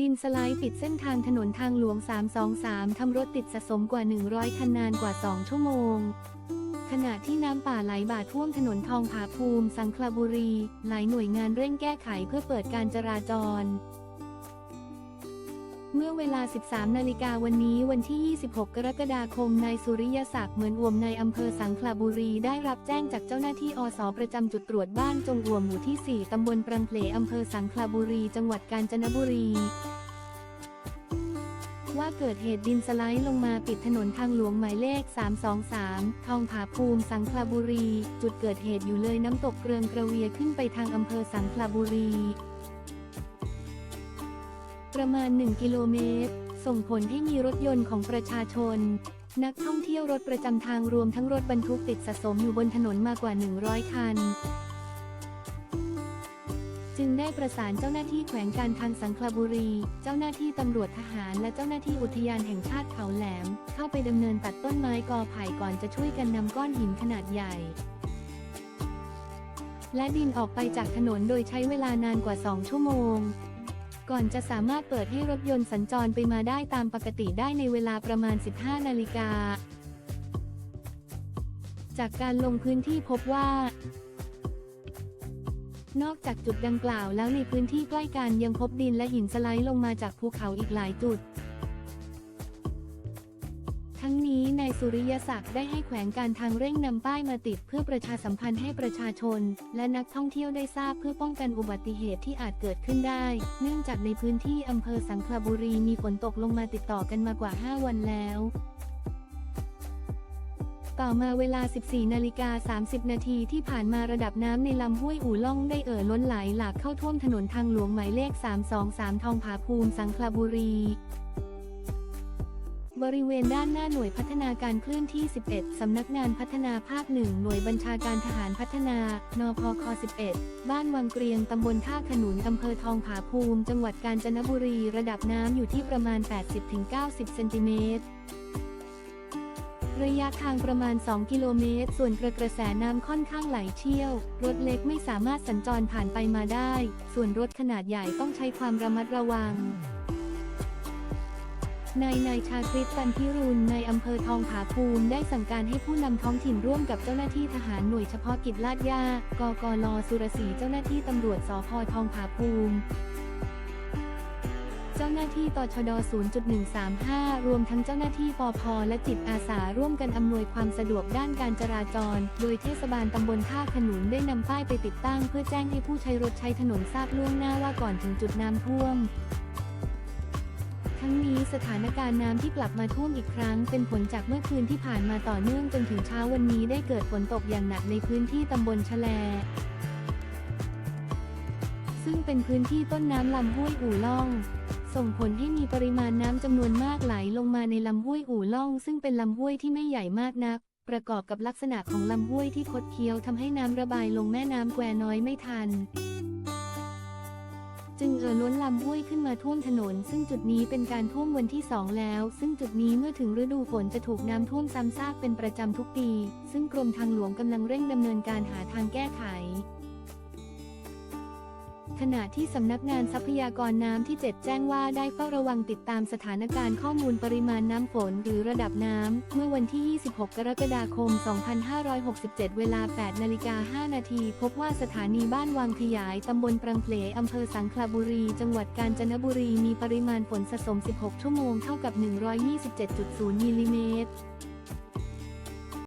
ดินสไลด์ปิดเส้นทางถนนทางหลวง 323 ทำรถติดสะสมกว่า 100 คันนานกว่า 2 ชั่วโมง ขณะที่น้ำป่าไหลบ่าท่วมถนนทองผาภูมิ สังขละบุรี หลายหน่วยงานเร่งแก้ไขเพื่อเปิดการจราจร เมื่อเวลา 13 นาฬิกาวันนี้วันที่ 26 กรกฎาคม นายสุริยศักดิ์เหมือนอวมในอำเภอสังขละบุรีได้รับแจ้งจากเจ้าหน้าที่อสประจำจุดตรวจบ้านจงอวมหมู่ที่ 4 ตำบลปรังเพลอำเภอสังขละบุรี จังหวัดกาญจนบุรี ว่าเกิดเหตุดินสไลด์ลงมาปิดถนนทางหลวงหมายเลข 323 ทองผาภูมิสังขละบุรี จุดเกิดเหตุอยู่เลยน้ำตกเกรืองกระเวียขึ้นไปทางอำเภอสังขละบุรี ประมาณ 1 กิโลเมตร ส่งผลให้มีรถยนต์ของประชาชน นักท่องเที่ยวรถประจำทางรวมทั้งรถบรรทุกติดสะสมอยู่บนถนนมากกว่า 100 คัน จึงได้ประสานเจ้าหน้าที่แขวงการทางสังขลบุรี เจ้าหน้าที่ตำรวจทหารและเจ้าหน้าที่อุทยานแห่งชาติเขาแหลม เข้าไปดำเนินตัดต้นไม้กอไผ่ก่อนจะช่วยกันนำก้อนหินขนาดใหญ่และดินออกไปจากถนนโดยใช้เวลานานกว่า 2 ชั่วโมง ก่อนจะสามารถเปิดให้รถยนต์สัญจรไปมาได้ตามปกติได้ในเวลาประมาณ 15 นาฬิกา จากการลงพื้นที่พบว่า นอกจากจุดดังกล่าวแล้วในพื้นที่ใกล้กันยังพบดินและหินสไลด์ลงมาจากภูเขาอีกหลายจุด ทั้งนี้ นายสุริยศักดิ์ได้ให้แขวงการทางเร่งนำป้ายมาติดเพื่อประชาสัมพันธ์ให้ประชาชน และนักท่องเที่ยวได้ทราบเพื่อป้องกันอุบัติเหตุที่อาจเกิดขึ้นได้ เนื่องจากในพื้นที่อำเภอสังขละบุรีมีฝนตกลงมาติดต่อกันมากว่า 5 วันแล้วต่อมาเวลา 14 นาฬิกา 30 นาทีที่ผ่านมาระดับน้ำในลำห้วยอู่ล่องได้เอ่อล้นไหลหลากเข้าท่วมถนนทางหลวงหมายเลข 323 ทองผาภูมิสังขละบุรี บริเวณด้านหน้าหน่วยพัฒนาการคลื่นที่ 11 สำนักงานพัฒนาภาคหนึ่งหน่วยบัญชาการทหารพัฒนา นพค 11 บ้านวังเกรียง ตำบลท่าขนุน อำเภอทองผาภูมิ จังหวัดกาญจนบุรี ระดับน้ำอยู่ที่ประมาณ 80-90 เซนติเมตรระยะทางประมาณ 2 กิโลเมตร ส่วนกระกระแสน้ำค่อนข้างไหลเชี่ยว รถเล็กไม่สามารถสัญจรผ่านไปมาได้ ส่วนรถขนาดใหญ่ต้องใช้ความระมัดระวัง นายนายชาคริตตันพิรุณในอำเภอทองผาภูมิได้สั่งการให้ผู้นำท้องถิ่นร่วมกับเจ้าหน้าที่ทหารหน่วยเฉพาะกิจลาดยากกลสุรศรีเจ้าหน้าที่ตำรวจสพทองผาภูมิเจ้าหน้าที่ตชด 0.135 รวมทั้งเจ้าหน้าที่ปพและจิตอาสาร่วมกันอำนวยความสะดวกด้านการจราจร โดยเทศบาลตำบลท่าขนุนได้นำป้ายไปติดตั้ง เพื่อแจ้งให้ผู้ใช้รถใช้ถนนทราบล่วงหน้าว่าก่อนถึงจุดน้ำท่วม ทั้งนี้สถานการณ์น้ำที่กลับมาท่วมอีกครั้ง เป็นผลจากเมื่อคืนที่ผ่านมาต่อเนื่องจนถึงเช้าวันนี้ได้เกิดฝนตกอย่างหนักในพื้นที่ตำบลชะแลซึ่งเป็นพื้นที่ต้นน้ำลำห้วยอู่ล่อง ส่งผลให้มีปริมาณน้ำจำนวนมากไหลลงมาในลำห้วยอู่ล่อง ซึ่งเป็นลำห้วยที่ไม่ใหญ่มากนัก ประกอบกับลักษณะของลำห้วยที่คดเคี้ยวทำให้น้ำระบายลงแม่น้ำแควน้อยไม่ทัน จึงเอ่อล้นลำห้วยขึ้นมาท่วมถนน ซึ่งจุดนี้เป็นการท่วมวันที่ 2 แล้ว ซึ่งจุดนี้เมื่อถึงฤดูฝนจะถูกน้ำท่วมซ้ำซากเป็นประจำทุกปี ซึ่งกรมทางหลวงกำลังเร่งดำเนินการหาทางแก้ไข ขณะที่สำนักงานทรัพยากรน้ำที่ 7 แจ้งว่าได้เฝ้าระวังติดตามสถานการณ์ข้อมูลปริมาณน้ำฝนหรือระดับน้ำ เมื่อวันที่ 26 กรกฎาคม 2567 เวลา 8 นาฬิกา 5 นาที พบว่าสถานีบ้านวังขยาย ตำบลปรังเพลอำเภอสังขละบุรี จังหวัดกาญจนบุรี มีปริมาณฝนสะสม 16 ชั่วโมง เท่ากับ 127.0 มิลลิเมตร